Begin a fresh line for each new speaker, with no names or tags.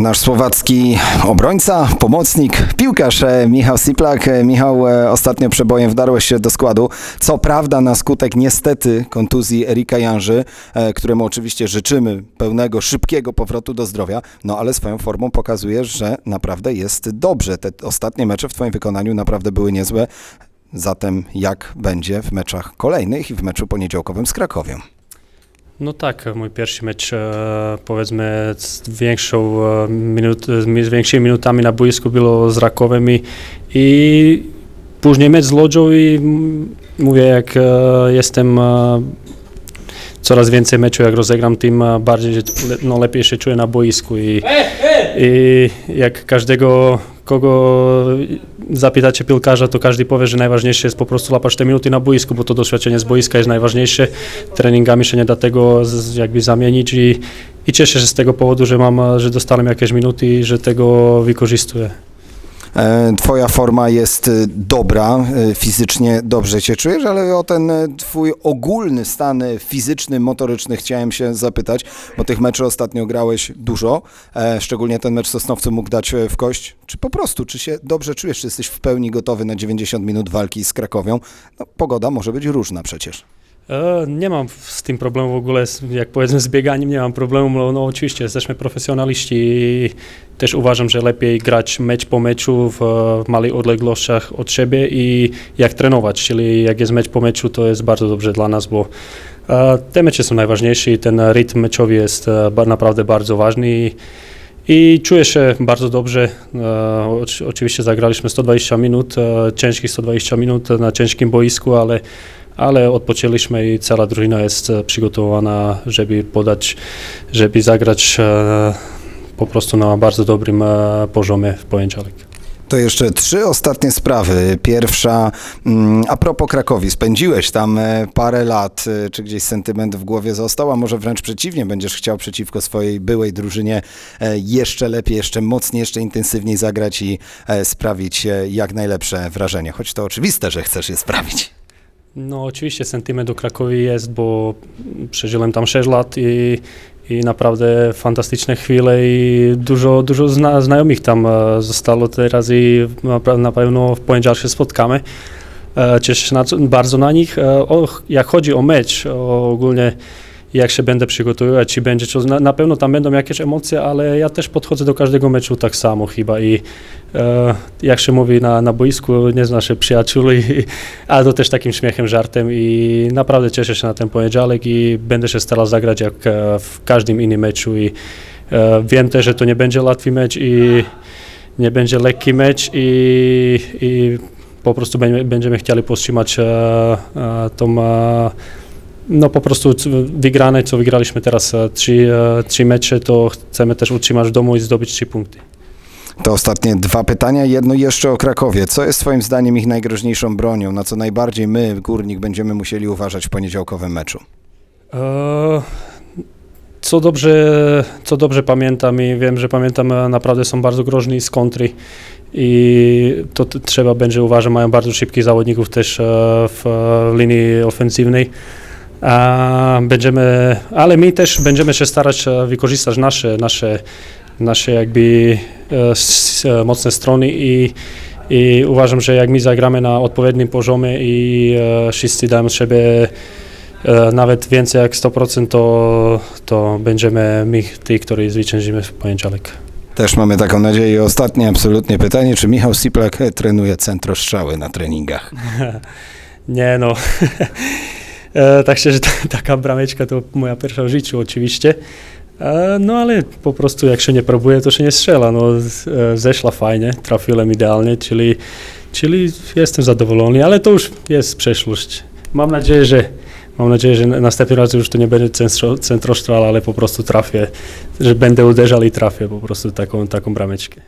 Nasz słowacki obrońca, pomocnik, piłkarz e, Michał Siplak. E, Michał, e, ostatnio przebojem wdarłeś się do składu. Co prawda na skutek niestety kontuzji Erika Janży, któremu oczywiście życzymy pełnego, szybkiego powrotu do zdrowia, no ale swoją formą pokazujesz, że naprawdę jest dobrze. Te ostatnie mecze w twoim wykonaniu naprawdę były niezłe. Zatem jak będzie w meczach kolejnych i w meczu poniedziałkowym z Krakowiem?
No tak, mój pierwszy mecz e, powiedzmy z większą e, minut, z większymi minutami na boisku było z Rakowem i, i później mecz z Lodzią i mówię jak e, jestem e, coraz więcej meczów jak rozegram, tym e, bardziej no, lepiej się czuję na boisku i, i jak każdego kogo zapytacie piłkarza, to każdy powie, że najważniejsze jest po prostu łapać te minuty na boisku, bo to doświadczenie z boiska jest najważniejsze. Treningami się nie da tego jakby zamienić i, i cieszę się z tego powodu, że mam, że dostałem jakieś minuty i że tego wykorzystuję.
E, Twoja forma jest e, dobra, e, fizycznie dobrze się czujesz, ale o ten twój ogólny stan fizyczny, motoryczny chciałem się zapytać, bo tych meczów ostatnio grałeś dużo, szczególnie ten mecz Sosnowcu mógł dać w kość. Czy po prostu, czy się dobrze czujesz, czy jesteś w pełni gotowy na 90 minut walki z Krakowią? No, pogoda może być różna przecież.
E, Nie mam z tym problemu w ogóle, jak powiedzmy z bieganiem nie mam problemu, no, no oczywiście jesteśmy profesjonaliści i też uważam, że lepiej grać mecz po meczu w, e, w małych odległościach od siebie i jak trenować, czyli jak jest mecz po meczu, to jest bardzo dobrze dla nas, bo e, te mecze są najważniejsze i ten rytm meczowy jest naprawdę bardzo ważny i, czuję się bardzo dobrze. Oczy- oczywiście zagraliśmy 120 minut, ciężkich 120 minut na ciężkim boisku, ale ale odpoczęliśmy i cała drużyna jest e, przygotowana, żeby podać, żeby zagrać e, po prostu na bardzo dobrym e, poziomie w poniedziałek.
To jeszcze trzy ostatnie sprawy. Pierwsza, mm, a propos Krakowi, spędziłeś tam parę lat, czy gdzieś sentyment w głowie został, a może wręcz przeciwnie, będziesz chciał przeciwko swojej byłej drużynie jeszcze lepiej, jeszcze mocniej, jeszcze intensywniej zagrać i sprawić jak najlepsze wrażenie, choć to oczywiste, że chcesz je sprawić.
No oczywiście sentyment do Krakowi jest, bo przeżyłem tam 6 lat i, i naprawdę fantastyczne chwile i dużo, dużo zna, znajomych tam e, zostało teraz i na pewno w poniedziałek się spotkamy. E, Cieszę się na, bardzo na nich. E, O, jak chodzi o mecz, o ogólnie jak się będę przygotowywać, czy będzie, coś- na, na pewno tam będą jakieś emocje, ale ja też podchodzę do każdego meczu tak samo chyba i e, jak się mówi na, na boisku, nie zna się przyjaciół, i, ale to też takim śmiechem, żartem i naprawdę cieszę się na ten poniedziałek i będę się starał zagrać jak e, w każdym innym meczu i e, wiem też, że to nie będzie łatwy mecz i nie będzie lekki mecz i, i po prostu będziemy, będziemy chcieli powstrzymać e, e, tą e, no po prostu wygrane, co wygraliśmy teraz e, trzy, e, trzy mecze, to chcemy też utrzymać w domu i zdobyć trzy punkty.
To ostatnie dwa pytania. Jedno jeszcze o Krakowie. Co jest Twoim zdaniem ich najgroźniejszą bronią, na co najbardziej my, Górnik, będziemy musieli uważać w poniedziałkowym meczu?
E, Co dobrze, co dobrze pamiętam i wiem, że pamiętam, naprawdę są bardzo groźni z kontry i to trzeba będzie uważać, mają bardzo szybkich zawodników też w linii ofensywnej. A będziemy, ale my też będziemy się starać e, wykorzystać nasze, nasze, nasze jakby e, e, mocne strony i, i uważam, że jak my zagramy na odpowiednim poziomie i wszyscy z siebie nawet więcej jak 100%, to, to będziemy my ci, którzy zwyciężymy w poniedziałek.
Też mamy taką nadzieję. I Ostatnie absolutnie pytanie, czy Michał Siplak trenuje centrostrzały na treningach?
Nie no, e, tak szczerze, ta- taka brameczka to moja pierwsza w życiu oczywiście. E, No ale po prostu jak się nie próbuje, to się nie strzela. No, e, zeszła fajnie, trafiłem idealnie, czyli, czyli jestem zadowolony, ale to już jest przeszłość. Mam nadzieję, że mam nadzieję, że następnym razem już to nie będzie centro, centrosztral, ale po prostu trafię, że będę uderzał i trafię po prostu taką, taką brameczkę.